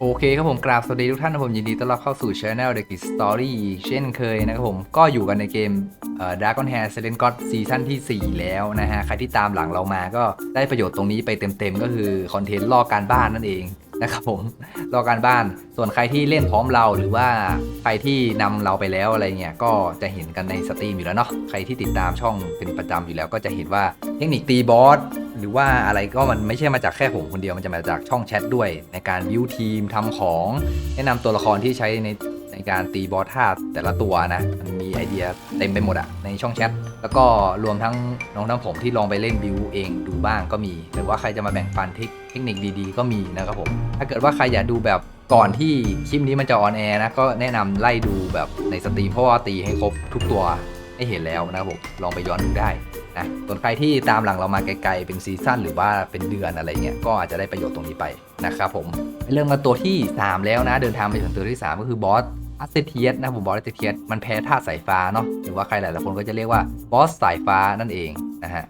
โอเคครับผมกราบสวัสดีทุกท่านนะผมยินดีต้อนรับเข้าสู่ช anel The Git Story เช่นเคยนะครับผมก็อยู่กันในเกมเอ่อ Dragon Hair Silent God ซีซั่นที่ 4 แล้วนะฮะ ใครที่ตามหลังเรามาก็ได้ประโยชน์ตรงนี้ไปเต็มๆ ก็คือคอนเทนต์ลอกการบ้านนั่นเองนะครับผมลอการบ้านส่วนใครที่เล่นพร้อมเราหรือว่าใครที่นำเราไปแล้วอะไรเงี้ยก็จะเห็นกันในสตรีมอยู่แล้วเนาะใครที่ติดตามช่องเป็นประจำอยู่แล้วก็จะเห็นว่าเทคนิคตีบอส หรือว่าอะไรก็มันไม่ใช่มาจากแค่ผมคนเดียวมันจะมาจากช่องแชทด้วย ในการวิวทีมทำของ แนะนำตัวละครที่ใช้ในในการตีบอสท่าแต่ละตัวนะ มันมีไอเดียเต็มไปหมดอะในช่องแชท แล้วก็รวมทั้งน้องทั้งผมที่ลองไปเล่นบิวเองดูบ้างก็มี หรือว่าใครจะมาแบ่งปันเทคนิคดีๆ ก็มีนะครับผม ถ้าเกิดว่าใครอยากดูแบบก่อนที่คลิปนี้มันจะออนแอร์นะ ก็แนะนำไล่ดูแบบในสตรีมเพราะว่าตีให้ครบทุกตัวให้เห็นแล้วนะครับผม ลองไปย้อนดูได้ นะส่วนใครที่ตามหลังเรามาไกลๆ เป็นซีซั่นหรือว่าเป็นเดือนอะไรเงี้ยก็อาจจะได้ประโยชน์ตรงนี้ไปนะครับผมเรื่องมาตัวที่ 3 แล้วนะ เดินทางไปถึงตัวที่ 3 ก็คือบอสอัสเซเทียสนะผมบอสอัสเซเทียสมันแพ้ธาตุสายฟ้าเนาะหรือว่าใครหลายๆคนก็จะเรียกว่าบอสสายฟ้านั่นเองนะฮะ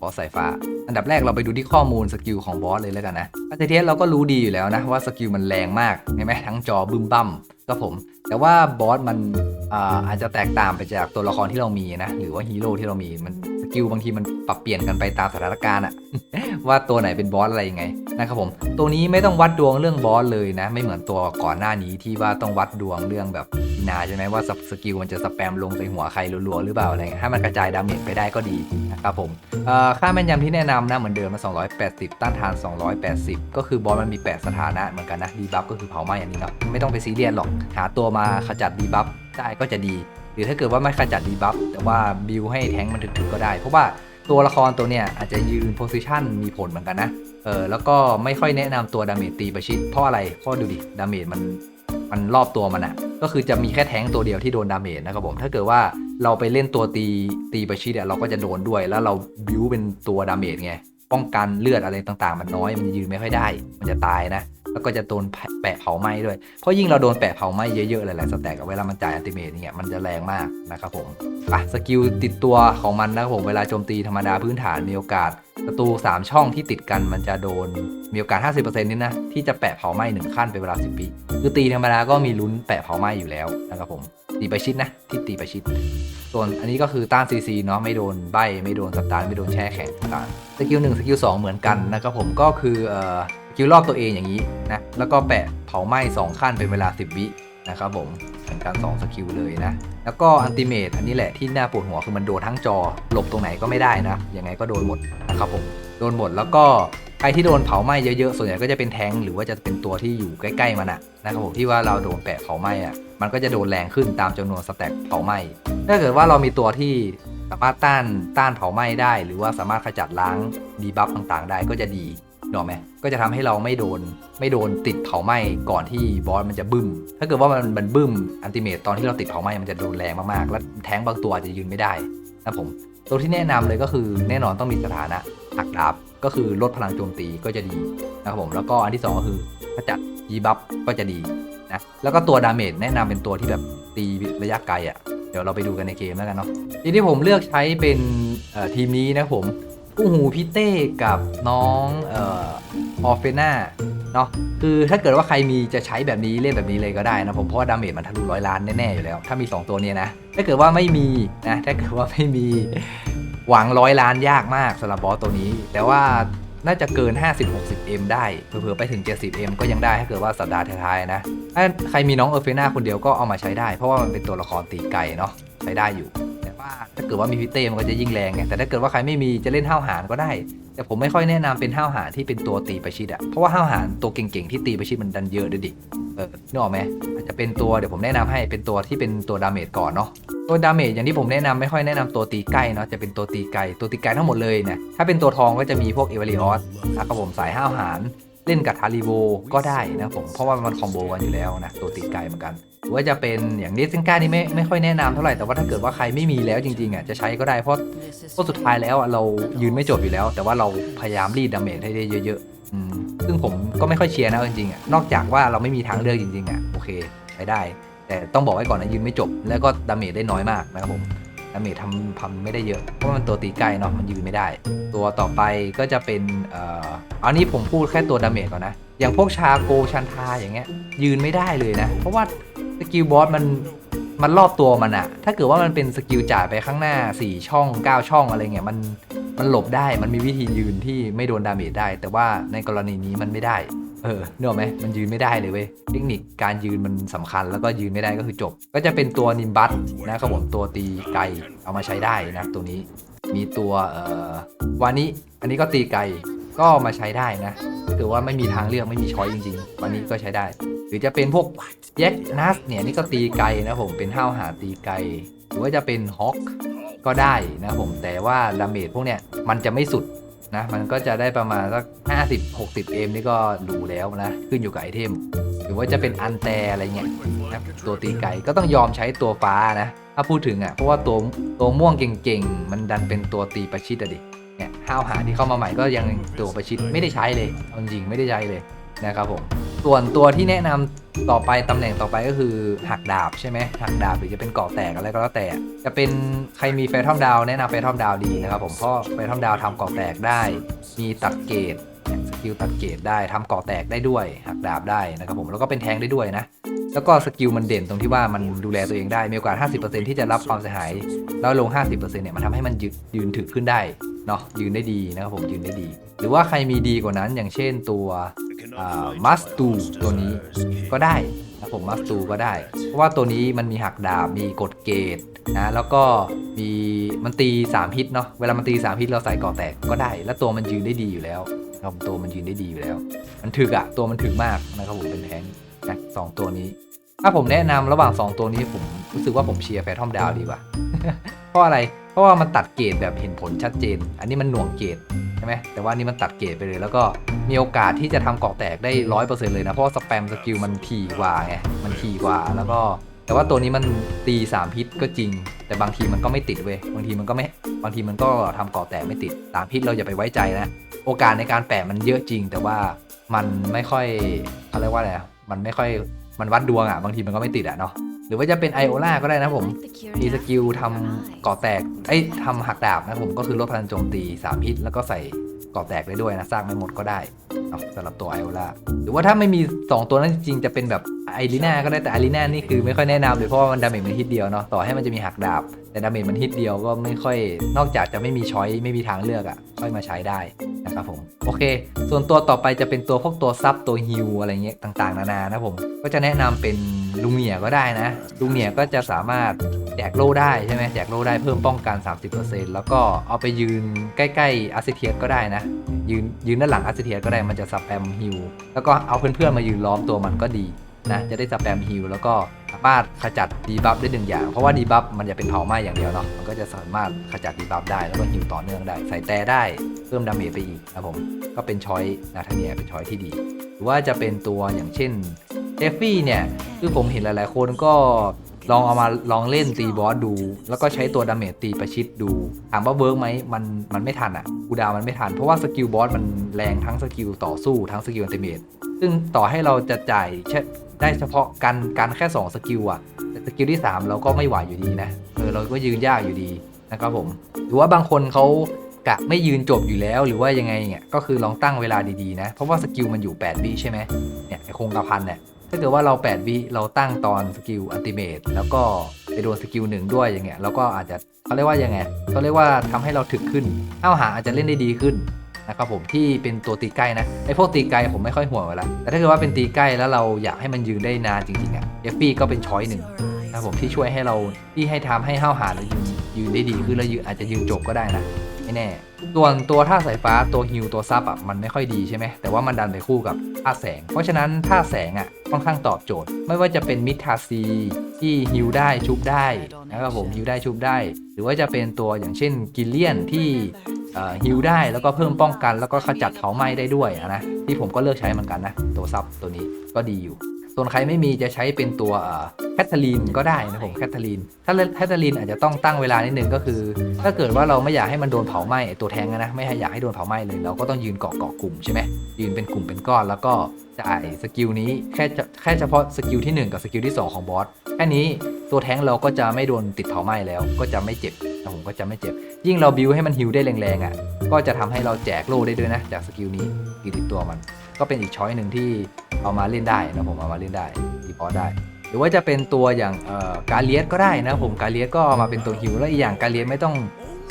บอสสายฟ้า อันดับแรกเราไปดูที่ข้อมูลสกิลของบอสเลยแล้วกันนะอัสเซเทียสเราก็รู้ดีอยู่แล้วนะว่าสกิลมันแรงมากใช่ไหมทั้งจอบึ้มบั้มก็ผม แต่ว่าบอสมันอาอาจจะแตกต่างไปจากตัวละครที่เรามีนะหรือว่าฮีโร่ที่เรามีมัน กิลบางทีมันปรับเปลี่ยนกันไปตามสถานการณ์อะว่าตัวไหนเป็นบอสอะไรยังไงนะครับผม ตัวนี้ไม่ต้องวัดดวงเรื่องบอสเลยนะ ไม่เหมือนตัวก่อนหน้านี้ที่ว่าต้องวัดดวงเรื่องแบบนาใช่ไหมว่าสสกิลมันจะสแปมลงใส่หัวใครรัวๆหรือเปล่าอะไรเงี้ยให้มันกระจายดาเมจไปได้ก็ดีนะครับผมเออค่าแม่นยำที่แนะนำนะเหมือนเดิมมา280 ต้านทาน 280 ก็คือบอสมันมี 8 สถานะเหมือนกันนะดีบัฟก็คือเผาไหม้อันนี้เนาะไม่ต้องไปซีเรียสหรอกหาตัวมาขจัดดีบัฟได้ก็จะดี รือถ้าเกิดว่าไม่ขจัดดีบัฟแต่ว่าบิวให้แทงมันถึกๆก็ได้ เพราะว่าตัวละครตัวเนี้ยอาจจะยืนโพซิชันมีผลเหมือนกันนะ เออแล้วก็ไม่ค่อยแนะนำตัวดาเมจตีประชิดเพราะอะไรเพราะดูดิดาเมจมันมันรอบตัวมันอะก็คือจะมีแค่แทงตัวเดียวที่โดนดาเมจนะครับผมถ้าเกิดว่าเราไปเล่นตัวตีตีประชิดอะเราก็จะโดนด้วย แล้วเราบิวเป็นตัวดาเมจไงป้องกันเลือดอะไรต่างๆ มันน้อยมันยืนไม่ค่อยได้ มันจะตายนะ แล้วก็จะโดนแปะเผาไหม้ด้วย เพราะยิ่งเราโดนแปะเผาไหม้เยอะๆหลายๆสแต็กเวลามันจ่ายอัลติเมทเนี่ยมันจะแรงมากนะครับผมอะสกิลติดตัวของมันนะครับผมเวลาโจมตีธรรมดาพื้นฐานมีโอกาสศัตรู3 ช่องที่ติดกันมันจะโดนมีโอกาส 50%นี่นะ ที่จะแปะเผาไหม้หนึ่งขั้นเป็นเวลา 10วิคือตีธรรมดาก็มีลุ้นแปะเผาไหม้อยู่แล้วนะครับผมตีไปชิดนะ ที่ตีไปชิด ส่วนอันนี้ก็คือต้านซีซีเนาะไม่โดนใบไม่โดนสตาร์ไม่โดนแช่แข็งต่างสกิลหนึ่งสกิลสองเหมือนกันนะครับผมก็คือ เอ่อสกิลรอบตัวเองอย่างนี้นะแล้วก็แปะเผาไหม้สองขั้นเป็นเวลา 10 วินะครับผมเหมือนกันสองสกิลเลยนะ แล้วก็อันติเมตอันนี้แหละที่น่าปวดหัวคือมันโดนทั้งจอ หลบตรงไหนก็ไม่ได้นะ ยังไงก็โดนหมดนะครับผมโดนหมดแล้วก็ใครที่โดนเผาไหม้เยอะๆ ส่วนใหญ่ก็จะเป็นแทงหรือว่าจะเป็นตัวที่อยู่ใกล้ๆมันอะนะครับผมที่ว่าเราโดนแปะเผาไหม้อะมันก็จะโดนแรงขึ้นตามจำนวนสแต็กเผาไหม้ถ้าเกิดว่าเรามีตัวที่สามารถต้านต้านเผาไหม้ได้ หรือว่าสามารถขจัดล้างดีบัฟต่างๆ ได้ก็จะดี เนอะไหมก็จะทำให้เราไม่โดนไม่โดนติดเผาไหม้ก่อนที่บอสมันจะบึ้ม ถ้าเกิดว่ามันมันบึ้มอันติเมตตอนที่เราติดเผาไหม้มันจะโดนแรงมากๆ แล้วแท้งบางตัวอาจจะยืนไม่ได้นะผมตัวที่แนะนำเลยก็คือแน่นอนต้องมีสถานะหักดาบก็คือลดพลังโจมตีก็จะดีนะครับผมแล้วก็อันที่สองก็คือขจัดดีบัฟก็จะดีนะแล้วก็ตัวดาเมจแนะนำเป็นตัวที่แบบตีระยะไกลอะ่ะเดี๋ยวเราไปดูกันในเกมแล้วกันเนาะทีที่ผมเลือกใช้เป็นทีมนี้นะผม กู้หูพิเต้กับน้องเอ่อออเฟน่าเนาะคือถ้าเกิดว่าใครมีจะใช้แบบนี้เล่นแบบนี้เลยก็ได้นะผมเพราะว่าดาเมจมันทะลุร้อยล้านแน่ๆอยู่แล้ว ถ้ามี 2 ตัวนี้นะ ถ้าเกิดว่าไม่มีนะถ้าเกิดว่าไม่มีหวังร้อยล้านยากมากสำหรับบอสตัวนี้ แต่ว่าน่าจะเกิน 50-60M ได้เผื่อไปถึง 70M ก็ยังได้ถ้าเกิดว่าสัปดาห์ท้ายๆนะถ้าใครมีน้องเออร์เฟน่าคนเดียวก็เอามาใช้ได้ เพราะว่ามันเป็นตัวละครตีไก่เนาะใช้ได้อยู่ ว่าถ้าเกิดว่ามีพิเต้มันก็จะยิ่งแรงไงแต่ถ้าเกิดว่าใครไม่มีจะเล่นห้าวหารก็ได้ แต่ผมไม่ค่อยแนะนำเป็นห้าวหารที่เป็นตัวตีประชิดอะเพราะว่าห้าวหารตัวเก่งๆที่ตีประชิดมันดันเยอะด้วยดิเออนึกออกไหมอาจจะเป็นตัวเดี๋ยวผมแนะนำให้เป็นตัวที่เป็นตัวดาเมจก่อนเนาะตัวดาเมจอย่างที่ผมแนะนำไม่ค่อยแนะนำตัวตีใกล้เนาะจะเป็นตัวตีไกลตัวตีไกลทั้งหมดเลยนะถ้าเป็นตัวทองก็จะมีพวกเอเวอริออสนะครับผมสายห้าวหาร เล่นกับทาริโวก็ได้นะผม เพราะว่ามันคอมโบกันอยู่แล้วนะ ตัวตีไกลเหมือนกัน หรือว่าจะเป็นอย่างนี้ซิงก้านี่ไม่ไม่ค่อยแนะนำเท่าไหร่ แต่ว่าถ้าเกิดว่าใครไม่มีแล้วจริงๆอะจะใช้ก็ได้เพราะเพราะสุดท้ายแล้วอะเรายืนไม่จบอยู่แล้ว แต่ว่าเราพยายามรีดดาเมจให้ได้เยอะๆอืมซึ่งผมก็ไม่ค่อยเชียร์นะจริงๆอะนอกจากว่าเราไม่มีทางเลือกจริงๆอะโอเคใช้ได้ แต่ต้องบอกไว้ก่อนนะยืนไม่จบ แล้วก็ดาเมจได้น้อยมากนะครับผมาเมจทำทำไม่ได้เยอะ เพราะมันตัวตีใกล้เนาะมันยืนไม่ได้ ตัวต่อไปก็จะเป็นเอ่ออันนี้ผมพูดแค่ตัวดาเมจก่อนนะ อย่างพวกชาโกชันทาอย่างเงี้ยยืนไม่ได้เลยนะ เพราะว่าสกิลบอสมันมันรอบตัวมันอะถ้าเกิดว่ามันเป็นสกิลจ่ายไปข้างหน้า 4 ช่อง 9 ช่องอะไรเงี้ยมันมันหลบได้มันมีวิธียืนที่ไม่โดนดาเมจได้ แต่ว่าในกรณีนี้มันไม่ได้ เออเนกอะไหมมันยืนไม่ได้เลยเว้ยเทคนิคการยืนมันสำคัญแล้วก็ยืนไม่ได้ก็คือจบ ก็จะเป็นตัวนิมบัสนะครับผมตัวตีไกเอามาใช้ได้นะตัวนี้ มีตัวเอ่อวานี้อันนี้ก็ตีไกก็มาใช้ได้นะถือว่าไม่มีทางเลือกไม่มีช้อยจริงๆ วันนี้ก็ใช้ได้ หรือจะเป็นพวกแย็กนัสเนี่ยนี่ก็ตีไกนะผมเป็นห้าวหาตีไกหรือว่าจะเป็นฮอคก็ได้นะผมแต่ว่าดาเมจพวกเนี้ยมันจะไม่สุด นะมันก็จะได้ประมาณสัก50 60 เอมนี่ก็ดูแล้วนะขึ้นอยู่กับไอเทม หรือว่าจะเป็นอันแตอะไรเงี้ยนะตัวตีไก่ก็ต้องยอมใช้ตัวฟ้านะถ้าพูดถึงอะเพราะว่าตัวตัวม่วงเก่งๆ มันดันเป็นตัวตีประชิดอะดิเนี่ยห้าวหาที่เข้ามาใหม่ก็ยังตัวประชิดไม่ได้ใช้เลยเอาจริงไม่ได้ใช้เลยนะครับผม ส่วนตัวที่แนะนำต่อไปตำแหน่งต่อไปก็คือหักดาบใช่ไหมหักดาบหรือจะเป็นเกาะแตกอะไรก็แล้วแต่ จะเป็นใครมีแฟทอมดาวแนะนำแฟทอมดาวดีนะครับผมเพราะแฟทอมดาวทำเกาะแตกได้ มีตัดเกรดสกิลตัดเกรดได้ทำเกาะแตกได้ด้วย หักดาบได้นะครับผมแล้วก็เป็นแทงได้ด้วยนะ แล้วก็สกิลมันเด่นตรงที่ว่ามันดูแลตัวเองได้มีโอกาส 50%ที่จะรับความเสียหายแล้วลง 50%เนี่ยมันทำให้มันยืนยืนถึกขึ้นได้เนาะยืนได้ดีนะครับผมยืนได้ดี หรือว่าใครมีดีกว่านั้นอย่างเช่นตัวมัสตูตัวนี้ก็ได้นะผมมัสตูก็ได้ เพราะว่าตัวนี้มันมีหักดาบมีกดเกตนะแล้วก็มีมันตี3พิษเนาะเวลามันตี3พิษเราใส่ก่อแตกก็ได้ แล้วตัวมันยืนได้ดีอยู่แล้วนะครับผมตัวมันยืนได้ดีอยู่แล้ว มันถึกอะตัวมันถึกมากนะครับผมเป็นแทงนะสองตัวนี้ ถ้าผมแนะนำระหว่าง 2 ตัวนี้ผมรู้สึกว่าผมเชียร์แฟทอมดาวดีกว่า เพราะอะไร เพราะว่ามันตัดเกรดแบบเห็นผลชัดเจน อันนี้มันหน่วงเกรดใช่ไหมแต่ว่านี่มันตัดเกรดไปเลย แล้วก็มีโอกาสที่จะทำเกาะแตกได้ร้อยเปอร์เซ็นต์เลยนะ เพราะว่าสแปมสกิลมันถี่กว่าไง มันถี่กว่า แล้วก็ แต่ว่าตัวนี้มันตี3พิษก็จริง แต่บางทีมันก็ไม่ติดเว้ย บางทีมันก็ไม่ บางทีมันก็ทำเกาะแตกไม่ติดสามพิษเราอย่าไปไว้ใจนะ โอกาสในการแปะมันเยอะจริง แต่ว่ามันไม่ค่อยเขาเรียกว่าอะไร มันไม่ค่อย มันวัดดวงอะบางทีมันก็ไม่ติดอะเนาะหรือว่าจะเป็นไอโอล่าก็ได้นะผม มีสกิลทำก่อแตกเอ้ทำหักดาบนะผมก็คือลดพลังโจมตี3พิษแล้วก็ใส่่อแตกได้ด้วยนะ สร้างไม่หมดก็ได้เนาะสำหรับตัวไอโอล่าหรือว่าถ้าไม่มี 2 ตัวนั้นจริงจะเป็นแบบไอรีนาก็ได้แต่ไอรีนานี่คือไม่ค่อยแนะนำเลยเพราะว่ามันดาเมจมันฮิตเดียวเนาะต่อให้มันจะมีหักดาบ แต่ดาเมจมันฮิตเดียวก็ไม่ค่อยนอกจากจะไม่มีช้อยไม่มีทางเลือกอะ่ะ ค่อยมาใช้ได้นะครับผมโอเค ส่วนตัวต่อไปจะเป็นตัวพวกตัวซับตัวฮิวอะไรเงี้ยต่างๆ นานานะผมก็จะแนะนำเป็น ลุงเหนียก็ได้นะ ลุงเหนียก็จะสามารถแจกโล่ได้ใช่ไหมแจกโล่ได้เพิ่มป้องกัน 30%แล้วก็เอาไปยืนใกล้ๆอาร์เซเทียก็ได้นะ ยืนยืนด้านหลังอาร์เซเทียก็ได้มันจะสแปมฮิลแล้วก็เอาเพื่อนๆมายืนล้อมตัวมันก็ดีนะจะได้สแปมฮิลแล้วก็สามารถขจัดดีบัฟได้หนึ่งอย่าง เพราะว่าดีบัฟมันจะเป็นเผาไหม้อย่างเดียวเนาะมันก็จะสามารถขจัดดีบัฟได้แล้วก็ฮิลต่อเนื่องได้ ใส่แต่ได้เพิ่มดาเมจไปอีกนะผมก็เป็นช้อยนาทาเนียเป็นช้อยที่ดี หรือว่าจะเป็นตัวอย่างเช่น เจฟฟี่เนี่ยคือผมเห็นหลาย ๆ คนก็ลองเอามาลองเล่นตีบอสดู แล้วก็ใช้ตัวดาเมจตีประชิดดูถามว่าเวิร์กไหมมันมันไม่ทันอะกูดาวมันไม่ทัน เพราะว่าสกิลบอสมันแรงทั้งสกิลต่อสู้ทั้งสกิลอันติเมตซึ่งต่อให้เราจะจ่ายได้เฉพาะกันกันแค่ 2 สกิลอะแต่สกิลที่ 3 เราก็ไม่ไหวอยู่ดีนะเออเราก็ยืนยากอยู่ดีนะครับผม หรือว่าบางคนเขากะไม่ยืนจบอยู่แล้วหรือว่ายังไงเนี่ยก็คือลองตั้งเวลาดี ๆ นะ เพราะว่าสกิลมันอยู่8วิใช่ไหมเนี่ยไอคงกระพันเนี่ย ถ้าเกิดว่าเรา 8 วิเราตั้งตอนสกิลอัลติเมทแล้วก็ไปโดนสกิลหนึ่งด้วยอย่างเงี้ยเราก็อาจจะเขาเรียกว่ายังไงเขาเรียกว่าทำให้เราถึกขึ้นเอ้าหาอาจจะเล่นได้ดีขึ้นนะครับผมที่เป็นตัวตีใกล้นะไอพวกตีไกลผมไม่ค่อยห่วงเวลาแต่ถ้าเกิดว่าเป็นตีใกล้แล้วเราอยากให้มันยืนได้นานจริงๆอะเอฟฟี่ก็เป็นช้อยหนึ่งนะครับผมที่ช่วยให้เราที่ให้ทำให้ห้าหาเรายืนยืนได้ดีขึ้นแล้วยืนอาจจะยืนจบก็ได้นะไม่แน่ส่วนตัวท่าสายฟ้าตัวฮิวตัวซับอะมันไม่ค่อยดีใช่ไหมแต่ว่ามันดันไปคู่กับท่าแสง เพราะฉะนั้นท่าแสงอะ ค่อนข้างตอบโจทย์ ไม่ว่าจะเป็นมิทาซีที่ฮิวได้ชุบได้นะครับผมฮิวได้ชุบได้ หรือว่าจะเป็นตัวอย่างเช่นกิเลียนที่ฮิวได้แล้วก็เพิ่มป้องกัน แล้วก็ขจัดเผาไหม้ได้ด้วยนะที่ผมก็เลือกใช้เหมือนกันนะ ตัวซับตัวนี้ก็ดีอยู่ ส่วนใครไม่มีจะใช้เป็นตัวแคทเธอรีนก็ได้นะผมแคทเธอรีนถ้าแคทเธอรีนอาจจะต้องตั้งเวลานิดนึงก็คือ ถ้าเกิดว่าเราไม่อยากให้มันโดนเผาไหม้ตัวแทงนะไม่อยากให้โดนเผาไหม้เลยเราก็ต้องยืนเกาะเกาะกลุ่มใช่ไหมยืนเป็นกลุ่มเป็นก้อนแล้วก็จ่ายสกิลนี้แค่แค่เฉพาะสกิลที่ 1 กับสกิลที่ 2 ของบอสแค่นี้ตัวแทงเราก็จะไม่โดนติดเผาไหม้แล้ว ก็จะไม่เจ็บแต่ผมก็จะไม่เจ็บ ยิ่งเราบิวให้มันฮิวได้แรงๆอะก็จะทำให้เราแจกโล่ได้ด้วยนะ จากสกิลนี้กิลติดตัวมัน ก็เป็นอีกช้อยหนึ่งที่เอามาเล่นได้นะผมเอามาเล่นได้ดีพอได้ หรือว่าจะเป็นตัวอย่างการเลียสก็ได้นะผมการเลียสก็เอามาเป็นตัวฮิวแล้วอีกอย่างการเลียสไม่ต้อง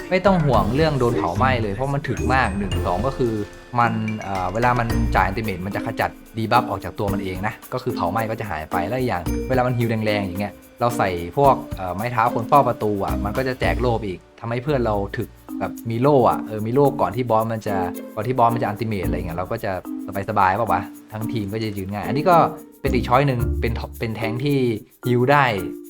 ไม่ต้องห่วงเรื่องโดนเผาไหม้เลยเพราะมันถึกมาก1 2ก็คือมันเเวลามันจ่ายอันติเมตมันจะขจัดดีบัฟออกจากตัวมันเองนะก็คือเผาไหม้ก็จะหายไปแล้วอีอย่าง เวลามันฮิวแรงๆอย่างเงี้ยเราใส่พวกไม้เท้าคนเฝ้าประตูอะมันก็จะแจกโล่ไปอีกทำให้เพื่อนเราถึก แบบมีโล่อะเออมีโล่ก่อนที่บอสมันจะก่อนที่บอสมันจะอันติเมตอะไรเงี้ยเราก็จะสบายๆเปล่าวะทั้งทีมก็จะยืนง่าย อันนี้ก็เป็นอีกช้อยหนึ่งเป็นเป็นแทงที่ฮิวได้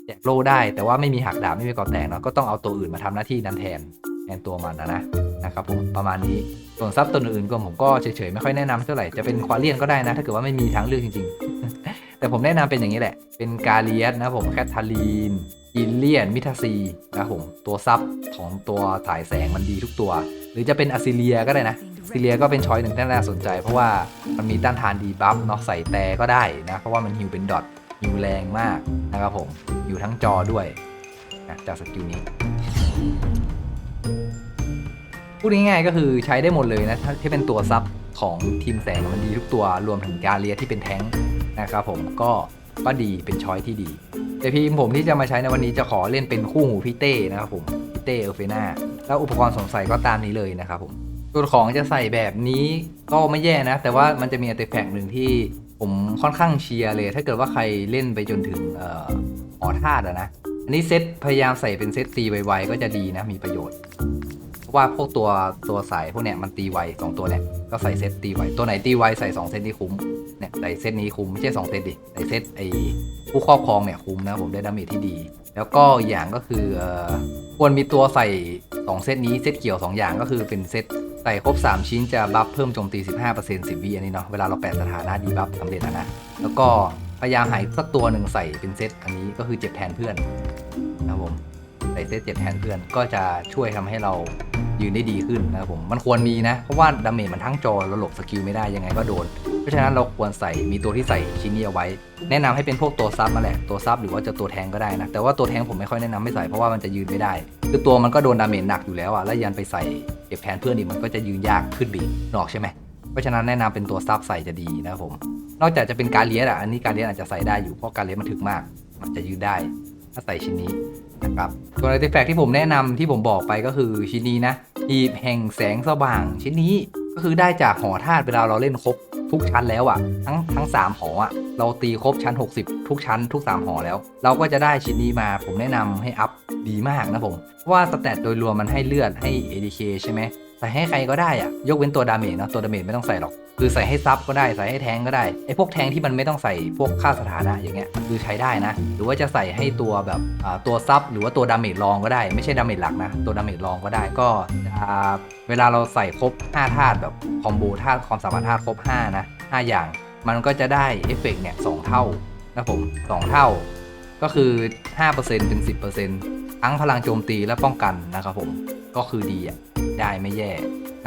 แจกโล่ได้ แต่ว่าไม่มีหักดาบไม่มีกอแตกเนาะก็ต้องเอาตัวอื่นมาทำหน้าที่นั้นแทนแทนตัวมันนะนะนะครับผมประมาณนี้ส่วนซับตัวอื่นก็ผมก็เฉยๆไม่ค่อยแนะนำเท่าไหร่จะเป็นควาเลียนก็ได้นะ ถ้าเกิดว่าไม่มีทางเลือกจริง ๆ แต่ผมแนะนำเป็นอย่างนี้แหละ เป็นกาเลียสนะผมแคทาลีน อินเลียนมิทาซีนะครับผมตัวซับของตัวถ่ายแสงมันดีทุกตัว หรือจะเป็นอซิเลียก็ได้นะอ s ซิเลียก็เป็นช้อยหนึ่งที่น่าสนใจ เพราะว่ามันมีต้านทานดีบัฟเนาะใส่แต่ก็ได้นะเพราะว่ามันฮิวเป็นดอทฮิวแรงมากนะครับผมอยู่ทั้งจอด้วยนะจากสกิลนี้พูดง่ายๆก็คือใช้ได้หมดเลยนะถ้าที่เป็นตัวซับของทีมแสงมันดีทุกตัวรวมถึงกาเลียที่เป็นแท้งนะครับผมก็ ก็ดีเป็นช้อยที่ดี แต่พีมผมที่จะมาใช้ในวันนี้จะขอเล่นเป็นคู่หูพี่เต้นะครับผมพี่เต้เอลเฟนาแล้วอุปกรณ์สงสัยก็ตามนี้เลยนะครับผมตัวของจะใส่แบบนี้ก็ไม่แย่นะ แต่ว่ามันจะมีอัตแฟกหนึ่งที่ผมค่อนข้างเชียร์เลย ถ้าเกิดว่าใครเล่นไปจนถึงอ่อหอธาตุอะนะอันนี้เซตพยายามใส่เป็นเซตตีไวๆก็จะดีนะมีประโยชน์ ว่าพวกตัวตัวสายพวกเนี้ยมันตีไวสองตัวเนี้ยก็ใส่เซตตีไวตัวไหนตีไวใส่สองเซตนี่คุ้มเนี่ยใส่เซตนี้คุ้มไม่ใช่สองเซตดิใส่เซตไอผู้ครอบครองเนี่ยคุ้มนะผมได้ดาเมจที่ดี แล้วก็อย่างก็คือควรมีตัวใส่สองเซตนี้เซตเขียวสองอย่างก็คือเป็นเซตใส่ครบ 3 ชิ้นจะบัฟเพิ่มโจมตี 15% 10วิอันนี้เนาะเวลาเราแปะสถานะดีบัฟสำเร็จแล้วนะแล้วก็พยายามหายสักตัวหนึ่งใส่เป็นเซตอันนี้ก็คือเจ็บแทนเพื่อนนะผมใส่เซตเจ็ดแทนเพื่อนก็จะช่วยทำให้เรา ยืนได้ดีขึ้นนะครับผมมันควรมีนะ เพราะว่าดาเมจมันทั้งจอเราหลบสกิลไม่ได้ยังไงก็โดน เพราะฉะนั้นเราควรใส่มีตัวที่ใส่ชิ้นนี้เอาไว้ แนะนำให้เป็นพวกตัวซับมาแหละตัวซับหรือว่าจะตัวแทงก็ได้นะ แต่ว่าตัวแทงผมไม่ค่อยแนะนำไม่ใส่เพราะว่ามันจะยืนไม่ได้ คือตัวมันก็โดนดาเมจหนักอยู่แล้วอะแล้วยันไปใส่เก็บแทนเพื่อนอีกมันก็จะยืนยากขึ้นบีนอกใช่ไหมเพราะฉะนั้นแนะนำเป็นตัวซับใส่จะดีนะครับผมนอกจากจะเป็นการเลียสอะอันนี้การเลียสอาจจะใส่ได้อยู่เพราะการเลียสมันถึกมาก มันจะยืนได้ ถ้าใส่ชิ้นนี้นะครับส่วน artifact ที่ผมแนะนำที่ผมบอกไปก็คือชิ้นนี้นะ หีบแห่งแสงสว่างชิ้นนี้ก็คือได้จากหอธาตุเวลาเราเล่นครบทุกชั้นแล้วอะ่ะ ทั้งทั้ง3หออะ่ะ เราตีครบชั้น 60 ทุกชั้นทุก 3 หอแล้ว เราก็จะได้ชิ้นนี้มาผมแนะนำให้อัพดีมากนะผมว่าสแตตโดยรวมมันให้เลือดให้ ADK ใช่ไหม ใส่ให้ใครก็ได้อะยกเว้นตัวดาเมจนะตัวดาเมจไม่ต้องใส่หรอก คือใส่ให้ซับก็ได้ใส่ให้แทงก็ได้ไอ้พวกแทงที่มันไม่ต้องใส่พวกค่าสถานะอย่างเงี้ยคือใช้ได้นะ หรือว่าจะใส่ให้ตัวแบบตัวซับหรือว่าตัวดาเมจรองก็ได้ ไม่ใช่ดาเมจหลักนะตัวดาเมจรองก็ได้ก็เวลาเราใส่ครบ5ธาตุแบบคอมโบธาตุความสามารถธาตุครบ5นะ5อย่าง มันก็จะได้เอฟเฟกต์เนี่ยสเท่านะผม2เท่า ก็คือ 5%เป็น 10%ทั้งพลังโจมตีและป้องกันนะครับผมก็คือดีอะ ได้ไม่แย่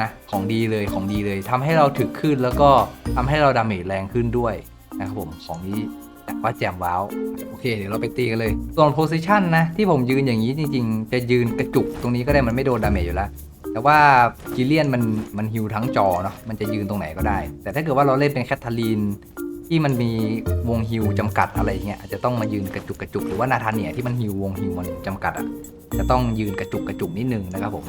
นะของดีเลยของดีเลยทำให้เราถึกขึ้นแล้วก็ทำให้เราดาเมจแรงขึ้นด้วยนะครับผมของนี้แต่ว่าแจมว้าวโอเค เดี๋ยวเราไปตีกันเลย ส่วนโพซิชันนะ ที่ผมยืนอย่างนี้จริงๆ จะยืนกระจุกตรงนี้ก็ได้มันไม่โดนดาเมจอยู่แล้วแต่ว่ากิเลียนมันมันฮิวทั้งจอเนาะมันจะยืนตรงไหนก็ได้ แต่ถ้าเกิดว่าเราเล่นเป็นแคทเธอรีน ที่มันมีวงฮิวจำกัดอะไรเงี้ยอาจจะต้องมายืนกระจุกกระจุกหรือว่านาธานเนี่ยที่มันฮิววงฮิวมันจำกัดอะจะต้องยืนกระจุกกระจุกนิดนึงนะครับผม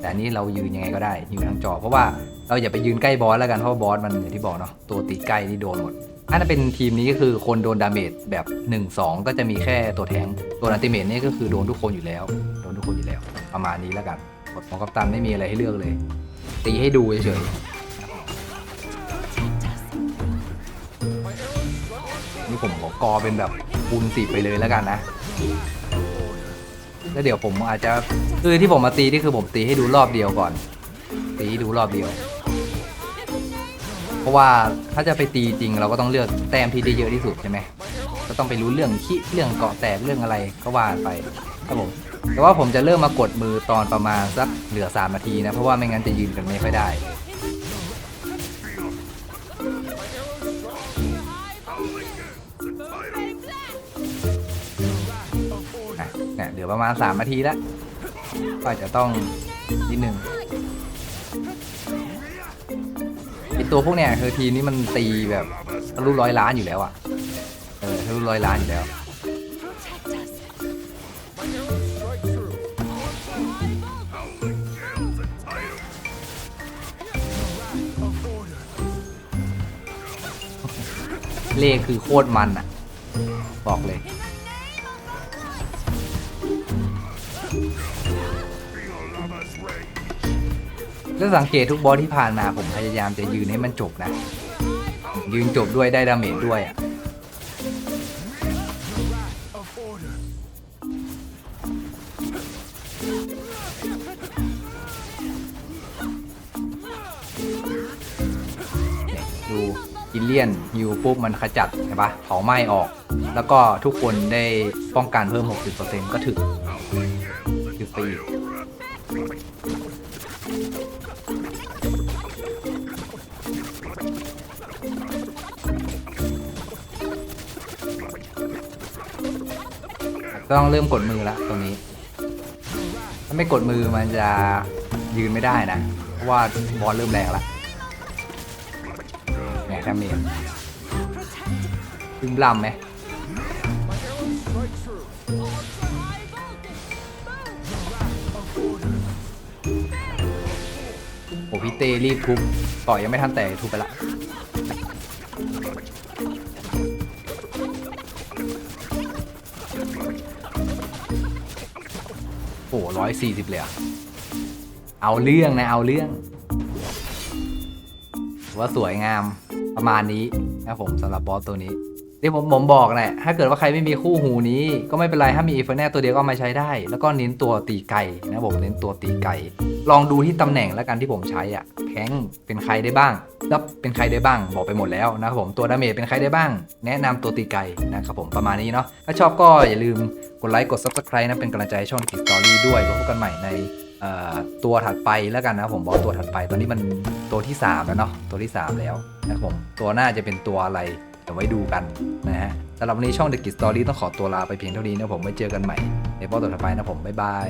แต่นี้เรายืนยังไงก็ได้ยืนทั้งจอ เพราะว่าเราอย่าไปยืนใกล้บอสแล้วกันเพราะว่าบอสมันอย่างที่บอกเนาะตัวตีใกล้นี่โดนหมดถ้าเป็นทีมนี้ก็คือคนโดนดาเมจแบบ 1 2 ก็จะมีแค่ตัวแทงตัวอันติเมตนี่ก็คือโดนทุกคนอยู่แล้วโดนทุกคนอยู่แล้ว ประมาณนี้แล้วกันกดของกัปตันไม่มีอะไรให้เลือกเลย ตีให้ดูเฉย นี่ผมขอกอเป็นแบบคูณสิบไปเลยแล้วกันนะ แล้วเดี๋ยวผมอาจจะคือที่ผมมาตีนี่คือผมตีให้ดูรอบเดียวก่อน ตีดูรอบเดียว เพราะว่าถ้าจะไปตีจริงเราก็ต้องเลือกแต้มที่ได้เยอะที่สุดใช่ไหมก็ต้องไปรู้เรื่องขี้เรื่องเกาะแตกเรื่องอะไรก็ว่าไปครับผมแต่ว่าผมจะเริ่มมากดมือตอนประมาณสักเหลือ 3 นาทีนะ เพราะว่าไม่งั้นจะยืนกันไม่ค่อยได้ ลือประมาณ3นาทีแล้วก็จะต้องนิดนึงไอตัวพวกเนี้ยคือทีมนี้มันตีแบบทะลุร้อยล้านอยู่แล้วอะเออทะลุร้อยล้านอยู่แล้วเลขคือโคตรมันอะ บอกเลย ถ้าสังเกตทุกบอสที่ผ่านมาผมพยายามจะยืนให้มันจบนะ ยืนจบด้วยได้ดาเมจด้วยอะ่ะดูกิลเลียนฮิวปุ๊บมันขจัดใช่ปะเผาไหม้ออก แล้วก็ทุกคนได้ป้องกันเพิ่ม 60%ก็ถึกถึกไปอีก ต้องเริ่มกดมือแล้วตรงนี้ ถ้าไม่กดมือมันจะยืนไม่ได้นะ เพราะว่าบอลเริ่มแรงแล้วเนี่ยแคมเมนซึมลำไหมโอ้พี่เตรีบทุบต่อยยังไม่ทันแต่ทุบไปละ โอ้ร้อยสี่สิบเลยอเอาเรื่องนะ เอาเรื่อง ว่าสวยงามประมาณนี้นะผมสำหรับบอสตัวนี้ ที่ผมผมบอกแหละถ้าเกิดว่าใครไม่มีคู่หูนี้ ก็ไม่เป็นไร ถ้ามีอีเฟอร์แนตัวเดียวก็มาใช้ได้ แล้วก็เน้นตัวตีไก่นะผมเน้นตัวตีไก่ ลองดูที่ตำแหน่งแล้วกันที่ผมใช้อะแข้งเป็นใครได้บ้างแล้วเป็นใครได้บ้างบอกไปหมดแล้วนะครับผมตัวดาเมจเป็นใครได้บ้าง แนะนำตัวตีไก่นะครับผมประมาณนี้เนาะถ้าชอบก็อย่าลืมกดไลค์กด subscribe นะเป็นกำลังใจให้ช่องติดสตอรี่ด้วยไว้พบกันใหม่ในตัวถัดไปแล้วกันนะผมบอกตัวถัดไปตอนนี้มันตัวที่ 3 แล้วเนาะตัวที่ 3 แล้วนะครับผมตัวหน้าจะเป็นตัวอะไร เดี๋ยวไว้ดูกันนะฮะสำหรับวันนี้ช่อง The Git Story ต้องขอตัวลาไปเพียงเท่านี้นะผมไว้เจอกันใหม่ในบอสต่อไปนะผมบ๊ายบาย